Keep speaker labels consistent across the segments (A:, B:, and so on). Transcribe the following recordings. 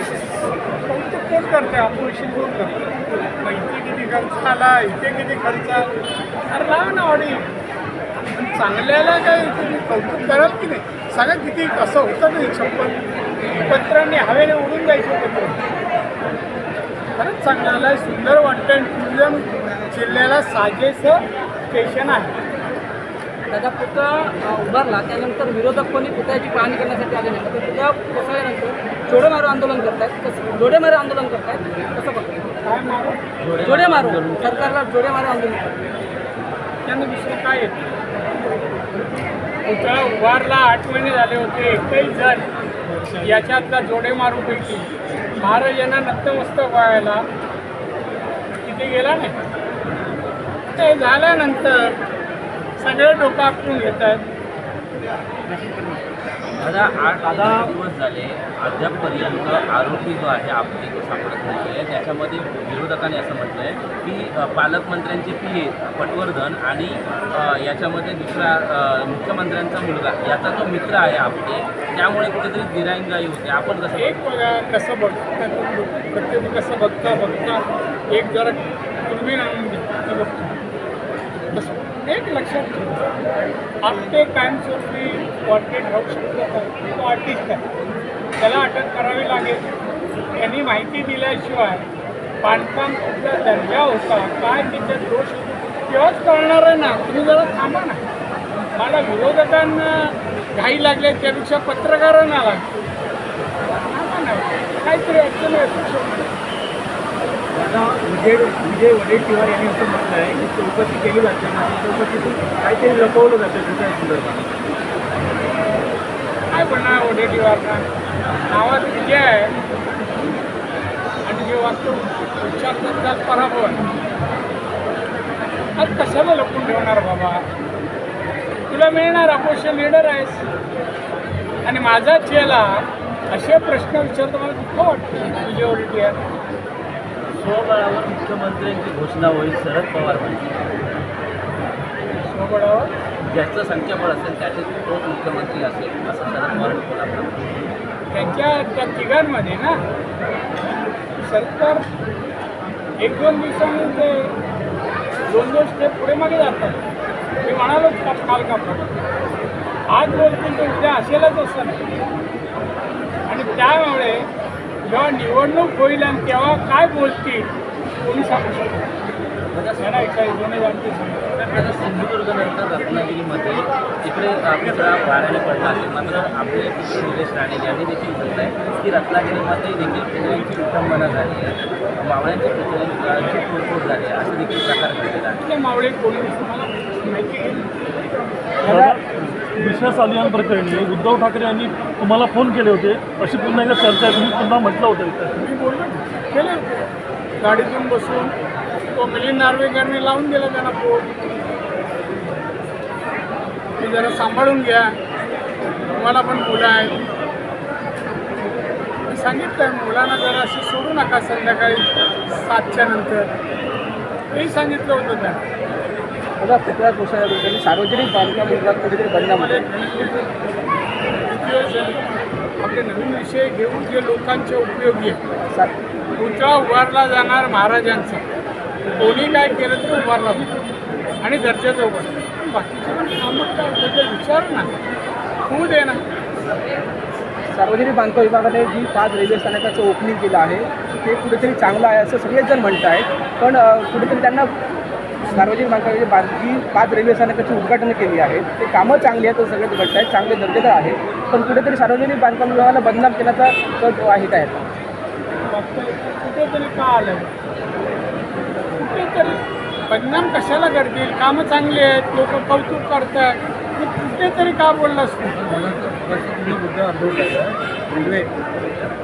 A: कोण करते ऑपरेशन कोण करते इथे किती खर्च आला इथे किती खर्च आला? अरे लावा ना ऑडी चांगल्याला काय तुम्ही कौतुक कराल की नाही? सांगा किती कसं होतं नाही छप्पन पत्रांनी हवेने उडून जायचे पत्र खरंच चांगलं आहे सुंदर वाटतं आणि टुरिझम जिल्ह्याला साजेसं स्टेशन आहे.
B: त्याचा पुतळा उभारला त्यानंतर विरोधक कोणी पुतळ्याची पाहणी करण्यासाठी आले नाही तर पुतळा कोसळल्यानंतर जोडे मारो आंदोलन करतायत. कसं जोडे मारो आंदोलन करतायत. कसं बघताय
A: काय मारू
B: जोडे मारो सरकारला जोडे मारो आंदोलन करतात
A: त्यांना दुसरं काय येतं पुतळा उभारला आठ महिने झाले होते. एकही जण याच्यातला जोडे मारू पैकी महाराजांना नतमस्तक व्हायला तिथे गेला नाही. ते झाल्यानंतर सगळे डोकं आपटून घेत आहेत.
C: दादा आठ दहा दिवस झाले अद्यापपर्यंत आरोपी जो आहे आपली तो सापडत नाही आहे त्याच्यामध्ये विरोधकांनी असं म्हटलं आहे की पालकमंत्र्यांचे पी ए पटवर्धन आणि याच्यामध्ये दुसरा मुख्यमंत्र्यांचा मुलगा याचा जो मित्र आहे आपले. त्यामुळे कुठेतरी दिराईंगाई होते. आपण कसं
A: एक बघा? कसं बघता प्रत्येक कसं बघता बघता. एक जरा पूर्वी आणून एक लक्षात ठेवा. आपटे कायमस्वरूपी वॉन्टेड राहू शकतो नाही तो आर्टिस्ट आहे. त्याला अटक करावी लागेल. त्यांनी माहिती दिल्याशिवाय बांधकाम कुठला दर्जा होता. काय त्याच्यात दोष होते? तेव्हाच कळणार आहे ना. तुम्ही जरा थांबा ना. मला विरोधकांना घाई लागल्या त्यापेक्षा पत्रकारांना लागतो थांबा ना. काहीतरी अडचण असू शकतो
D: आता विजय विजय वडेट्टीवार यांनी असं म्हटलं आहे की चौकशी केली जाते आणि चौकशीतून काहीतरी लपवलं जातं त्याच्या संदर्भात.
A: काय म्हणणार ओढेटीवारना नावात विजय आहे. आणि जे वास्तव उच्चार त्यात पराभव आज कशाला लपून ठेवणार बाबा? तुला मिळणार अपोजिशन लिडर आहेस. आणि माझा चेला असे प्रश्न विचारतो मला दुःख वाटतं विजय वडेट्टीवार
C: स्वबळावर मुख्यमंत्र्यांची घोषणा होईल शरद पवार म्हणजे
A: स्वबळावर?
C: ज्याचं संख्याबळ असेल त्याचे तोच मुख्यमंत्री असेल असं शरद पवार बोला
A: त्यांच्या त्या तिघांमध्ये ना सरकार एक दोन दिवसांनी ते दोन दोन स्टेप पुढे मागे जातात. मी म्हणालो का काल का आज बोलतील तर उद्या असेलच असं नाही. आणि त्यामुळे जेव्हा निवडणूक होईल आणि तेव्हा काय बोलतील कोणी सांगू शकतो.
C: सिंधुदुर्गनंतर रत्नागिरीमध्ये तिकडे पुतळा वाऱ्याने पडला असेल मात्र आपले पुत्र निलेश राणे यांनी देखील म्हटलं आहे की रत्नागिरीमध्ये देखील पुतळ्यांची विटंबना झाली आहे. मावळ्यांच्या पुतळ्यांची तोडफोड झाली आहे असं देखील प्रकार घडलेला आहे
A: कुठले मावळे कोणी माहिती आहे
D: दादा विश्वास प्रकरणी. उद्धव ठाकरे यांनी तुम्हाला फोन केले होते. अशी पुन्हा एकदा चर्चा आहे. तुम्ही पुन्हा म्हटलं होतं इथं.
A: मी बोललो केले गाडीतून बसून तो मिलिंद नार्वेकरने लावून दिला त्यांना फोन. मी जरा सांभाळून घ्या. तुम्हाला पण मुलं आहेत. मी सांगितलं मुलांना जरा अशी सोडू नका संध्याकाळी सातच्या नंतर. तेही सांगितलं होतं त्यांना.
B: बघा पुतळा कोसळल्याबद्दल सार्वजनिक बांधकाम विभाग कुठेतरी होतो
A: उपयोग आपले नवीन विषय घेऊन जे लोकांच्या उपयोगी आहे. पुतळा उभारला जाणार महाराजांचा. कोणी काय केलं तरी उभारला जातो आणि दर्जाचं उभार बाकीचे पण कामं काय बद्दल विचार ना. होऊ दे ना.
B: सार्वजनिक बांधकाम विभागाने जी पाच रेल्वे स्थानकाचं ओपनिंग केलं आहे ते कुठेतरी चांगलं आहे असं सगळेच जण म्हणत आहेत पण कुठेतरी त्यांना सार्वजनिक बांधकाम विभाग जी पाच रेल्वे स्थानकाची उद्घाटनं केली आहेत ते कामं चांगली आहेत सगळेच म्हणत आहेत चांगले दर्जेदार आहे पण कुठेतरी सार्वजनिक बांधकाम विभागाला बदनाम केल्याचा कट आहे काय
A: बघतोय कुठेतरी का आलं कुठेतरी बदनाम कशाला करतील? कामं चांगली आहेत लोक कौतुक करतात तू कुठेतरी का
D: मुद्दा रेल्वे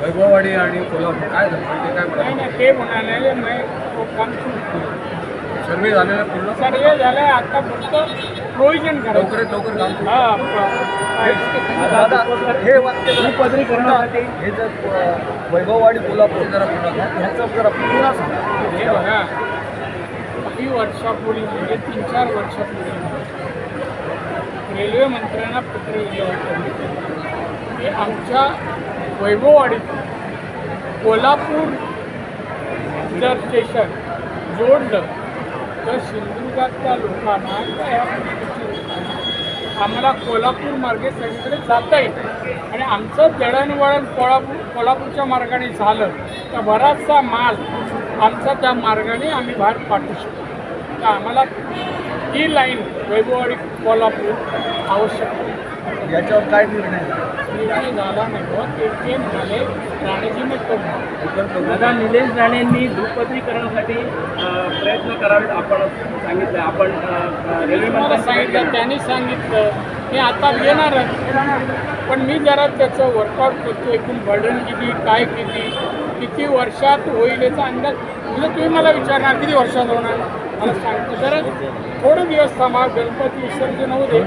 D: वैभववाडी आणि कोल्हापूर काय झालं? ते काय
A: नाही नाही ते म्हणाले मी तो काम सुरू
D: सर्वे झालेला पूर्ण?
A: सर्वे झालाय आता फक्त प्रोविजन करायचं.
D: लवकर काम
A: हा
D: दादा हे वाक्य भूपदरीकरणासाठी हे जर अ, वैभववाडी कोल्हापूर जरा पूर्ण ह्याचं जरा पूर्ण सांगा.
A: हे बघा. काही वर्षापूर्वी म्हणजे तीन चार वर्षापूर्वी रेल्वे मंत्र्यांना पत्र लिहिलं होतं. की आमच्या वैभववाडीत कोल्हापूर जर स्टेशन जोडलं तर सिंधुदुर्गातल्या लोकांना पद्धतीची लोकांना आम्हाला कोल्हापूर मार्गे सगळीकडे जाता येईल आणि आमचं दळणवळण कोल्हापूर कोल्हापूरच्या मार्गाने झालं तर बराचसा माल आमचा त्या मार्गाने आम्ही बाहेर पाठवू शकतो. तर आम्हाला ही लाईन वैभववाडी कोल्हापूर आवश्यक आहे.
B: याच्यावर काय निर्णय झाला?
A: निर्णय झाला नाही बुवा. ते ते म्हणाले राणेजीने करू
D: दादा निलेश राणेंनी दुपत्रीकरणासाठी प्रयत्न करावेत आपण सांगितलं आपण रेल्वे
A: मला सांगितलं त्यांनी सांगितलं. मी आता येणारच. पण मी जरा त्याचं वर्कआउट करतो एकूण बर्डन किती काय किती किती वर्षात होईल याचा अंदाज. म्हणजे तुम्ही मला विचारणार किती वर्षात होणार? मला सांगतो. जरा थोडे दिवस थांबा. गणपती विसर्जन होऊ दे.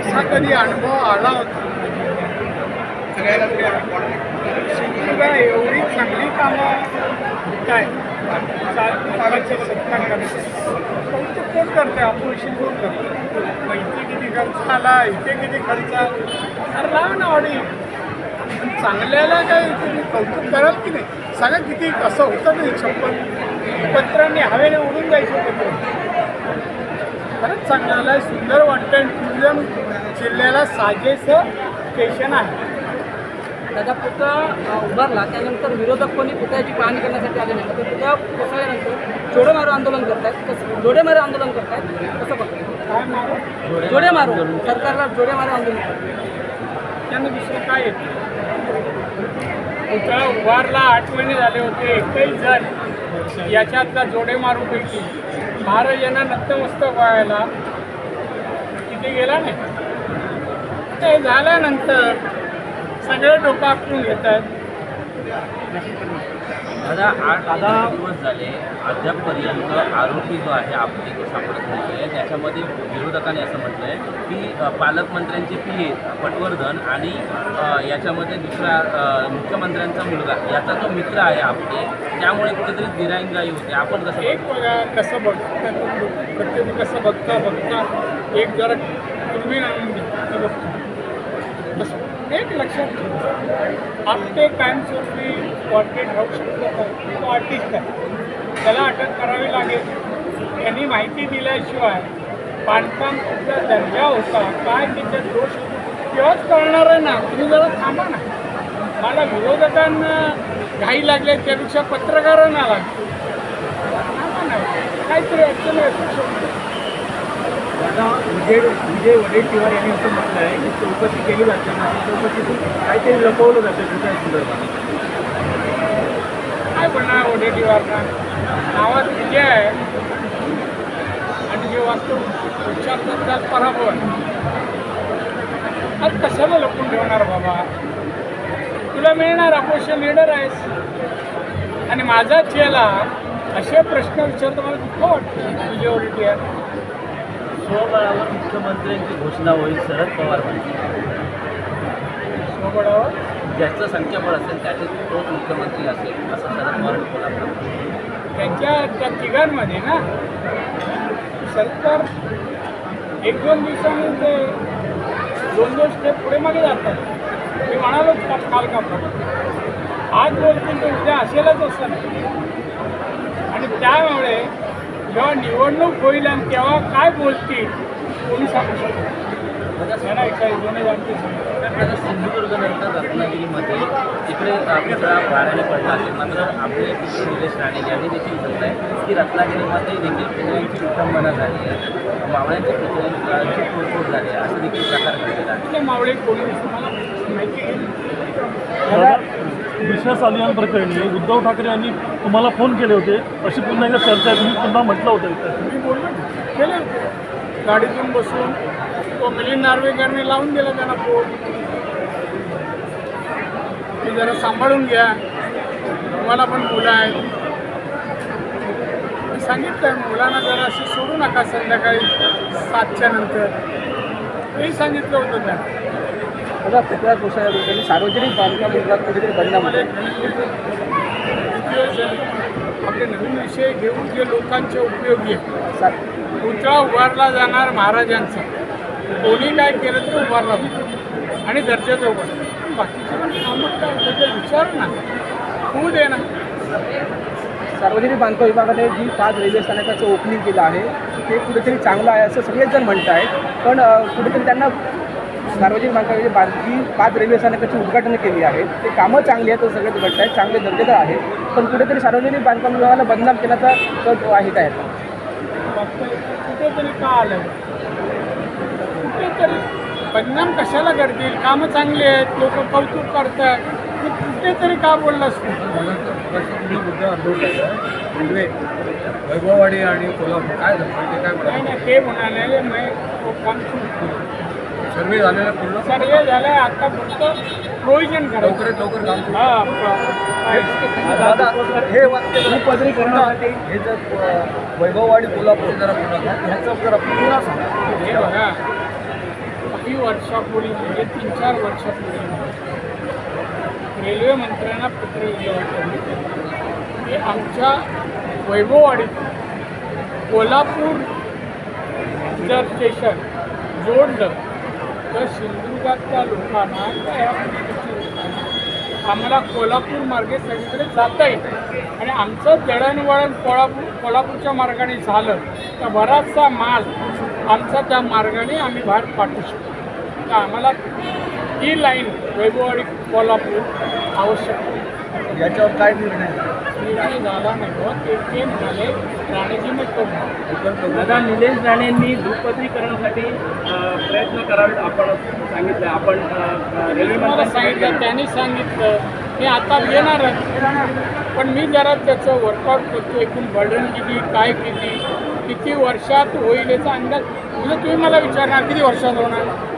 A: असा कधी अनुभव आला होता? शिंदेला एवढी चांगली कामं काय? सागाची सत्ता करते. कौतुक कोण करते अपोजिशन कोण करते मग इथे किती खर्च आला इथे किती खर्च आला? अरे लाव ना ऑडी चांगल्याला काय तुम्ही कौतुक कराल की नाही? सांगा किती असं होतं नाही छप्पन पत्रांनी हवेने उडून जायचं पत्र खरंच चांगलं आलं आहे सुंदर वाटतं आणि टुरिझम जिल्ह्याला साजेसं स्टेशन आहे.
E: त्याचा पुतळा उभारला त्यानंतर विरोधक कोणी पुतळ्याची पाहणी करण्यासाठी आले नाही तर पुतळा कोसळल्यानंतर जोडे मारो आंदोलन करतायत. कसं जोडे मारो आंदोलन करतायत? कसं बघताय
A: काय मारू
E: जोडे मारो सरकारला जोडे मारो आंदोलन करतात
A: त्यांना दुसरं काय पुतळा उभारला आठ महिने झाले होते एकही जण याच्यातला जोडे मारूपैकी महाराजांना नतमस्तक व्हायला तिथे गेला नाही. ते झाल्यानंतर सगळे डोकं आपटून घेत आहेत
C: दादा. आठ दहा दिवस झाले अद्यापपर्यंत आरोपी जो आहे आपले तो सापडत नाही आहे त्याच्यामध्ये विरोधकांनी असं म्हटलं आहे की पालकमंत्र्यांचे पी ए पटवर्धन आणि याच्यामध्ये दुसरा अ, मुख्यमंत्र्यांचा मुलगा याचा जो मित्र आहे आपले. त्यामुळे कुठेतरी दिराईंगाई होते. आपण कसं
A: एक बघा? कसं बघता कसं बघता बघता. एक जरा पूर्वी आणून बघतो एक लक्षात ठेवा. आपटे कायमस्वरूपी कॉर्पोरेट राहू शकतो का? तो आर्टिस्ट आहे. त्याला अटक करावी लागेल. त्यांनी माहिती दिल्याशिवाय बांधकाम कुठला दर्जा होता काय त्याच्यात दोष होते तेव्हाच कळणार आहे ना. तुम्ही जरा थांबा ना. मला विरोधकांना घाई लागल्या त्यापेक्षा पत्रकारांना लागतो थांबा ना. काहीतरी अडचण असू शकतो.
D: विजय विजय वडेट्टीवार यांनी असं म्हटलं आहे की चौकशी केली जाते चौकशीतून काहीतरी लपवलं जातं त्याच्या संदर्भात.
A: काय बनणार ओडेटीवरना नावात विजय आहे. आणि जे वास्तव उच्चारतात त्यात पराभव आज कशाला लपून ठेवणार बाबा? तुला मिळणार अपोजिशन लिडर आहेस. आणि माझा चेला असे प्रश्न विचारतो मला दुःख वाटतं. विजय वडेट्टीवार
C: स्वबळावर मुख्यमंत्र्यांची घोषणा होईल शरद पवार म्हणजे
A: स्वबळावर
C: ज्याचं संख्याबळ असेल त्याचे तोच मुख्यमंत्री असेल असं शरद पवारांनी कोल्हापूर
A: त्यांच्या त्या तिघांमध्ये ना सरकार एक दोन दिवसांनी ते दोन दोन स्टेप पुढे मागे जातात. मी म्हणालो का काल का आज बोलतील तर उद्या असेलच असं नाही. आणि त्यामुळे जेव्हा निवडणूक होईल आणि तेव्हा काय बोलतील कोणी सांगू शकतो.
C: रत्नागिरीमध्ये तिकडे भाड्याने पडला असेल मात्र आपले निलेश राणे यांनी देखील आहे की रत्नागिरीमध्ये देखील पुतळ्यांची विटंबना झाली आहे. मावळ्यांच्या पुतळ्यांची तोडफोड झाली आहे. असं देखील प्रकार घडलेला आहे.
A: तिथले मावळे कोणी तुम्हाला माहिती
F: विश्वास अभियान प्रकरणी उद्धव ठाकरे यांनी तुम्हाला फोन केले होते. अशी पुन्हा एकदा चर्चा आहे. तुम्ही पुन्हा म्हटलं होतं
A: मी बोललो केले. गाडीतून बसून. तो मिलिंद नार्वेकरने लावून दिला त्यांना फोन. मी जरा सांभाळून घ्या. तुम्हाला पण मुलं आहेत. मी सांगितलं मुलांना जरा अशी सोडू नका संध्याकाळी सातच्या नंतर. हेही सांगितलं होतं त्यांना.
B: दादा पुतळा कोसळल्याबद्दल सार्वजनिक बांधकाम विभाग कुठेतरी बदनाम होते
A: आपले नवीन विषय घेऊन जे लोकांचे उपयोगी आहे. पुतळा उभारला जाणार महाराजांचा. कोणी काय केलं तर उभारला आणि दर्जाचं उभारलं बाकीचे पण कामं काय त्याचा विचार ना होऊ दे ना.
B: सार्वजनिक बांधकाम विभागाने जी पाच रेल्वे स्थानकाचं ओपनिंग केलं आहे ते कुठेतरी चांगलं आहे असं सगळेच जण म्हणत आहेत पण कुठेतरी त्यांना सार्वजनिक बांधकामाची बा जी पाच रेल्वे स्थानकाची उद्घाटन केली आहेत ते कामं चांगली आहेत सगळेच म्हणत आहेत चांगले दर्जेदार आहेत. पण कुठेतरी सार्वजनिक बांधकाम विभागाला बदनाम केल्याचा कट आहे काय
A: बाकी कुठेतरी का आलं? कुठेतरी परिणाम कशाला करतील? कामं चांगली आहेत लोक कौतुक करतात. तू कुठेतरी का बोललास तू?
D: मुद्दा रेल्वे वैभववाडी आणि कोल्हापूर काय झालं? ते काय?
A: नाही ते म्हणाले मी तो काम सुरू.
D: सर्वे झालेला पूर्ण?
A: सर्व झालं आता फक्त प्रोविजन करायचं.
D: लवकरात लवकर काम
A: हा प-
D: दादा हे वाक्य भूपदरीकरणासाठी हे जर अ, वैभववाडी कोल्हापूर जरा पूर्ण ह्याचं जरा पुन्हा सांगा.
A: हे बघा. काही वर्षापूर्वी म्हणजे तीन चार वर्षापूर्वी रेल्वे मंत्र्यांना पत्र लिहिलं होतं. की आमच्या वैभववाडीत कोल्हापूर जर स्टेशन जोडलं तर सिंधुदुर्गातल्या लोकांना या आम्हाला कोल्हापूर मार्गे सगळीकडे जाता येतं. आणि आमचं दळणवळण कोल्हापूर कोल्हापूरच्या मार्गाने झालं तर बराचसा माल आमचा त्या मार्गाने आम्ही बाहेर पाठवू शकतो. आम्हाला ही लाईन वैभववाडी कोल्हापूर आवश्यक आहे.
D: याच्यावर काय निर्णय?
A: निर्णय झाला नाही हो. ते राणेजी करू
D: दादा निलेश राणेंनी भूपत्रीकरणासाठी प्रयत्न करावेत आपण सांगितलं आपण रेल्वे
A: मला सांगितलं त्यांनी सांगितलं. मी आता येणारच पण मी जरा त्याचं वर्कआउट करतो एकूण बर्डन किती काय किती किती वर्षात होईल याचा अंदाज म्हणजे तुम्ही मला विचारणार किती वर्षात होणार?